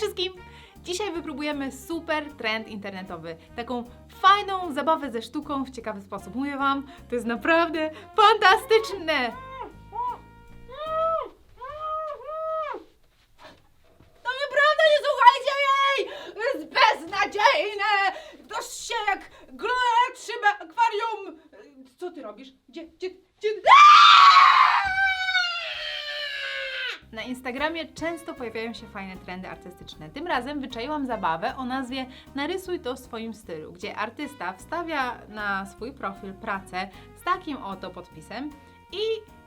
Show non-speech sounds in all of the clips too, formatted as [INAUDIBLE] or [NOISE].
wszystkim! Dzisiaj wypróbujemy super trend internetowy. Taką fajną zabawę ze sztuką w ciekawy sposób. Mówię Wam, to jest naprawdę fantastyczne! To nieprawda, nie słuchajcie jej! To jest beznadziejne! To się jak glonę trzyma akwarium! Co ty robisz? Gdzie, gdzie, gdzie? Na Instagramie często pojawiają się fajne trendy artystyczne. Tym razem wyczaiłam zabawę o nazwie Narysuj to w swoim stylu, gdzie artysta wstawia na swój profil pracę z takim oto podpisem i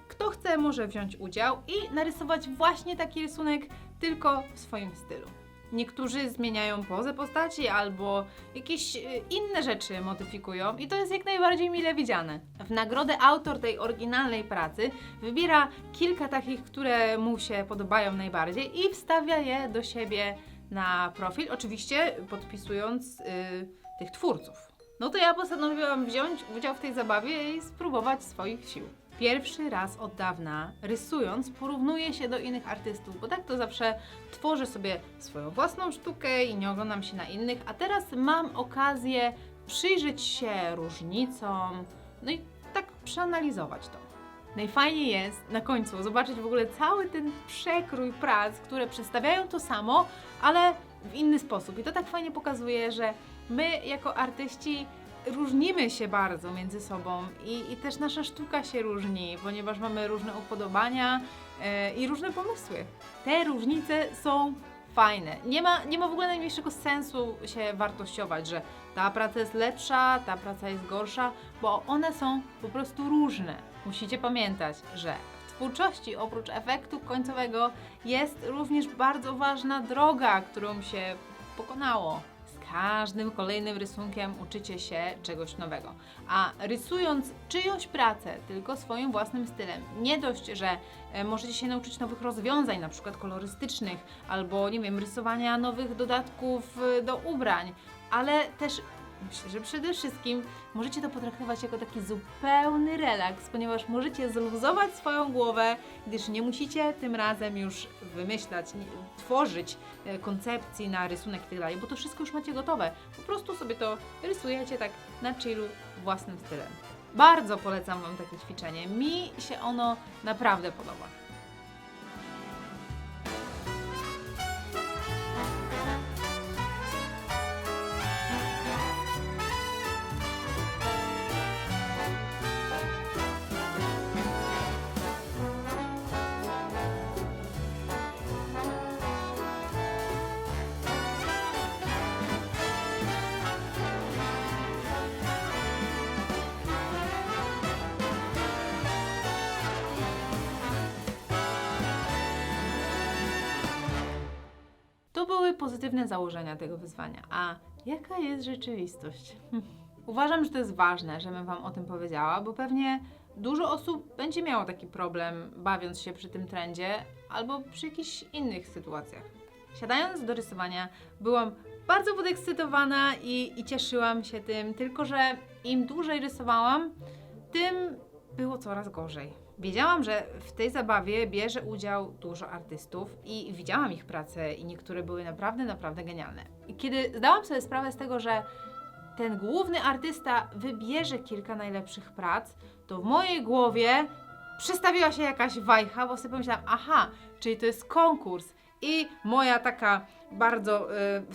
kto chce może wziąć udział i narysować właśnie taki rysunek tylko w swoim stylu. Niektórzy zmieniają pozę postaci albo jakieś y, inne rzeczy modyfikują i to jest jak najbardziej mile widziane. W nagrodę autor tej oryginalnej pracy wybiera kilka takich, które mu się podobają najbardziej i wstawia je do siebie na profil, oczywiście podpisując y, tych twórców. No to ja postanowiłam wziąć udział w tej zabawie i spróbować swoich sił. Pierwszy raz od dawna, rysując, porównuję się do innych artystów, bo tak to zawsze tworzę sobie swoją własną sztukę i nie oglądam się na innych, a teraz mam okazję przyjrzeć się różnicom, no i tak przeanalizować to. Najfajniej jest na końcu zobaczyć w ogóle cały ten przekrój prac, które przedstawiają to samo, ale w inny sposób. I to tak fajnie pokazuje, że my jako artyści różnimy się bardzo między sobą i, i też nasza sztuka się różni, ponieważ mamy różne upodobania e, i różne pomysły. Te różnice są fajne. Nie ma, nie ma w ogóle najmniejszego sensu się wartościować, że ta praca jest lepsza, ta praca jest gorsza, bo one są po prostu różne. Musicie pamiętać, że w twórczości oprócz efektu końcowego jest również bardzo ważna droga, którą się pokonało. Każdym kolejnym rysunkiem uczycie się czegoś nowego. A rysując czyjąś pracę tylko swoim własnym stylem, nie dość, że e, możecie się nauczyć nowych rozwiązań, na przykład kolorystycznych, albo nie wiem, rysowania nowych dodatków e, do ubrań, ale też myślę, że przede wszystkim możecie to potraktować jako taki zupełny relaks, ponieważ możecie zluzować swoją głowę, gdyż nie musicie tym razem już wymyślać, nie, tworzyć e, koncepcji na rysunek i tak dalej, bo to wszystko już macie gotowe. Po prostu sobie to rysujecie tak na chillu własnym stylem. Bardzo polecam Wam takie ćwiczenie. Mi się ono naprawdę podoba. To były pozytywne założenia tego wyzwania. A jaka jest rzeczywistość? [LAUGHS] Uważam, że to jest ważne, żebym Wam o tym powiedziała, bo pewnie dużo osób będzie miało taki problem, bawiąc się przy tym trendzie albo przy jakichś innych sytuacjach. Siadając do rysowania, byłam bardzo podekscytowana i, i cieszyłam się tym, tylko że im dłużej rysowałam, tym było coraz gorzej. Wiedziałam, że w tej zabawie bierze udział dużo artystów i widziałam ich prace i niektóre były naprawdę, naprawdę genialne. I kiedy zdałam sobie sprawę z tego, że ten główny artysta wybierze kilka najlepszych prac, to w mojej głowie przestawiła się jakaś wajcha, bo sobie pomyślałam, aha, czyli to jest konkurs i moja taka bardzo y,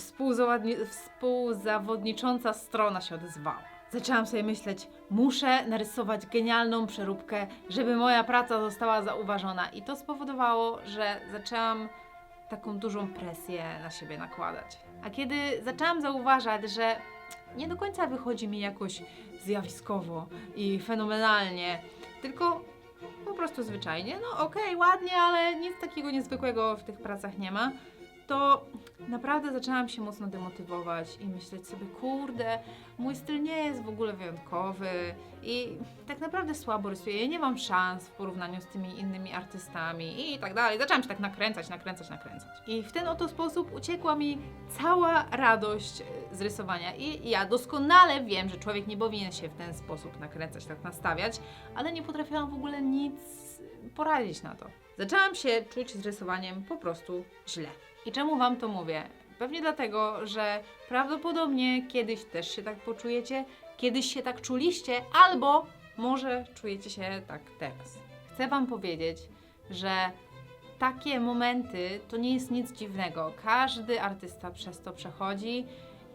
współzawodnicząca strona się odezwała. Zaczęłam sobie myśleć, muszę narysować genialną przeróbkę, żeby moja praca została zauważona. I to spowodowało, że zaczęłam taką dużą presję na siebie nakładać. A kiedy zaczęłam zauważać, że nie do końca wychodzi mi jakoś zjawiskowo i fenomenalnie, tylko po prostu zwyczajnie, no okej, ładnie, ale nic takiego niezwykłego w tych pracach nie ma, to naprawdę zaczęłam się mocno demotywować i myśleć sobie, kurde, mój styl nie jest w ogóle wyjątkowy i tak naprawdę słabo rysuję, ja nie mam szans w porównaniu z tymi innymi artystami i tak dalej. Zaczęłam się tak nakręcać, nakręcać, nakręcać. I w ten oto sposób uciekła mi cała radość e, z rysowania i ja doskonale wiem, że człowiek nie powinien się w ten sposób nakręcać, tak nastawiać, ale nie potrafiłam w ogóle nic poradzić na to. Zaczęłam się czuć z rysowaniem po prostu źle. I czemu Wam to mówię? Pewnie dlatego, że prawdopodobnie kiedyś też się tak poczujecie, kiedyś się tak czuliście, albo może czujecie się tak teraz. Chcę Wam powiedzieć, że takie momenty to nie jest nic dziwnego. Każdy artysta przez to przechodzi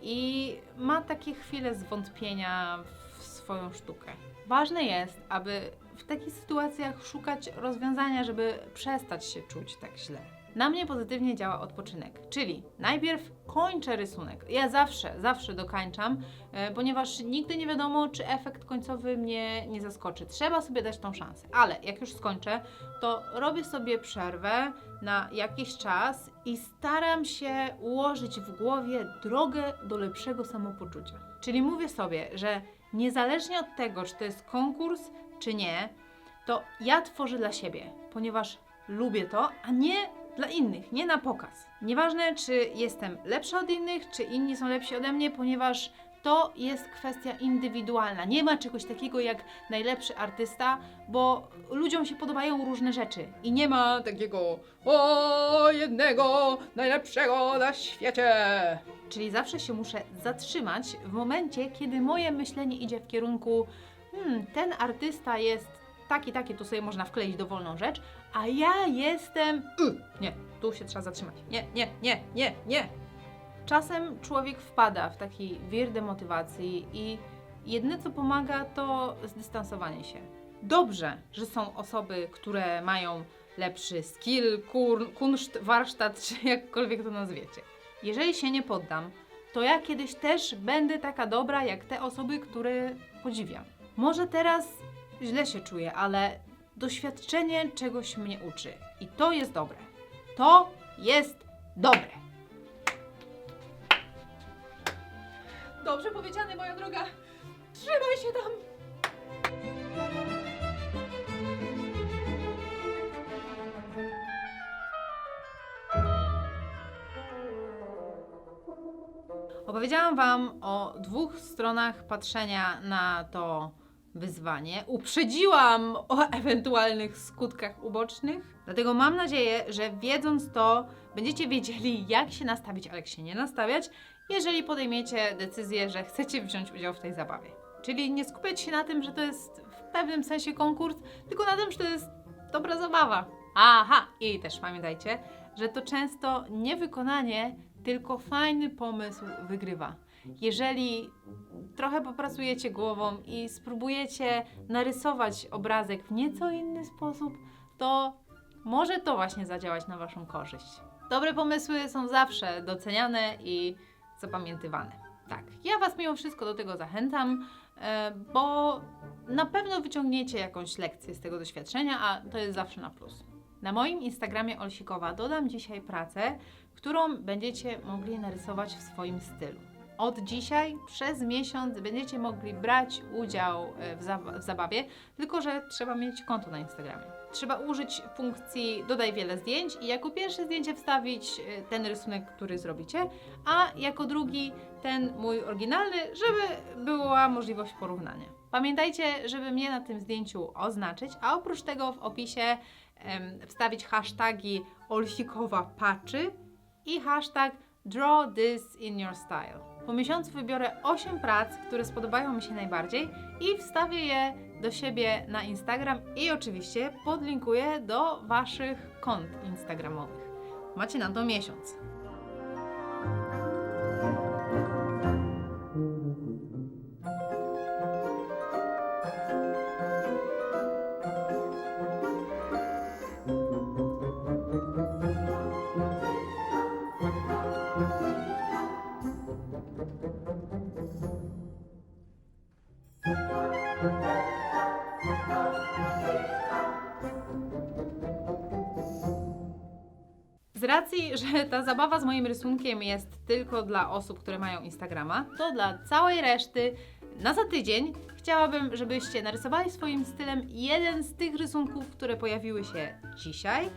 i ma takie chwile zwątpienia w swoją sztukę. Ważne jest, aby w takich sytuacjach szukać rozwiązania, żeby przestać się czuć tak źle. Na mnie pozytywnie działa odpoczynek, czyli najpierw kończę rysunek. Ja zawsze, zawsze dokańczam, e, ponieważ nigdy nie wiadomo, czy efekt końcowy mnie nie zaskoczy. Trzeba sobie dać tą szansę. Ale jak już skończę, to robię sobie przerwę na jakiś czas i staram się ułożyć w głowie drogę do lepszego samopoczucia. Czyli mówię sobie, że niezależnie od tego, czy to jest konkurs, czy nie, to ja tworzę dla siebie, ponieważ lubię to, a nie dla innych, nie na pokaz. Nieważne, czy jestem lepsza od innych, czy inni są lepsi ode mnie, ponieważ to jest kwestia indywidualna. Nie ma czegoś takiego jak najlepszy artysta, bo ludziom się podobają różne rzeczy i nie ma takiego o jednego najlepszego na świecie. Czyli zawsze się muszę zatrzymać w momencie, kiedy moje myślenie idzie w kierunku hmm, ten artysta jest taki, taki, tu sobie można wkleić dowolną rzecz, a ja jestem... Y, nie, tu się trzeba zatrzymać. Nie, nie, nie, nie, nie. Czasem człowiek wpada w taki wir demotywacji i jedyne co pomaga to zdystansowanie się. Dobrze, że są osoby, które mają lepszy skill, kur, kunszt, warsztat, czy jakkolwiek to nazwiecie. Jeżeli się nie poddam, to ja kiedyś też będę taka dobra jak te osoby, które podziwiam. Może teraz źle się czuję, ale doświadczenie czegoś mnie uczy. I to jest dobre. To jest dobre. Dobrze powiedziane, moja droga. Trzymaj się tam. Opowiedziałam Wam o dwóch stronach patrzenia na to wyzwanie. Uprzedziłam o ewentualnych skutkach ubocznych. Dlatego mam nadzieję, że wiedząc to, będziecie wiedzieli, jak się nastawić, a jak się nie nastawiać, jeżeli podejmiecie decyzję, że chcecie wziąć udział w tej zabawie. Czyli nie skupiać się na tym, że to jest w pewnym sensie konkurs, tylko na tym, że to jest dobra zabawa. Aha, i też pamiętajcie, że to często nie wykonanie, tylko fajny pomysł wygrywa. Jeżeli trochę popracujecie głową i spróbujecie narysować obrazek w nieco inny sposób, to może to właśnie zadziałać na Waszą korzyść. Dobre pomysły są zawsze doceniane i zapamiętywane. Tak, ja Was mimo wszystko do tego zachęcam, e, bo na pewno wyciągniecie jakąś lekcję z tego doświadczenia, a to jest zawsze na plus. Na moim Instagramie Olsikowa dodam dzisiaj pracę, którą będziecie mogli narysować w swoim stylu. Od dzisiaj przez miesiąc będziecie mogli brać udział e, w, zab- w zabawie, tylko że trzeba mieć konto na Instagramie. Trzeba użyć funkcji dodaj wiele zdjęć i jako pierwsze zdjęcie wstawić e, ten rysunek, który zrobicie, a jako drugi ten mój oryginalny, żeby była możliwość porównania. Pamiętajcie, żeby mnie na tym zdjęciu oznaczyć, a oprócz tego w opisie em, wstawić hashtagi Olsikowa Patrzy i hashtag Draw this in your style. Po miesiącu wybiorę 8 prac, które spodobają mi się najbardziej i wstawię je do siebie na Instagram i oczywiście podlinkuję do Waszych kont Instagramowych. Macie na to miesiąc. Z racji, że ta zabawa z moim rysunkiem jest tylko dla osób, które mają Instagrama, to dla całej reszty na za tydzień chciałabym, żebyście narysowali swoim stylem jeden z tych rysunków, które pojawiły się dzisiaj.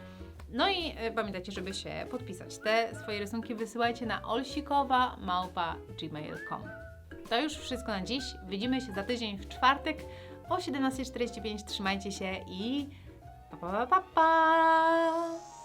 No i e, pamiętajcie, żeby się podpisać. Te swoje rysunki wysyłajcie na olsikowa.gmail.com To już wszystko na dziś. Widzimy się za tydzień w czwartek o 17.45. Trzymajcie się i pa pa pa pa! pa.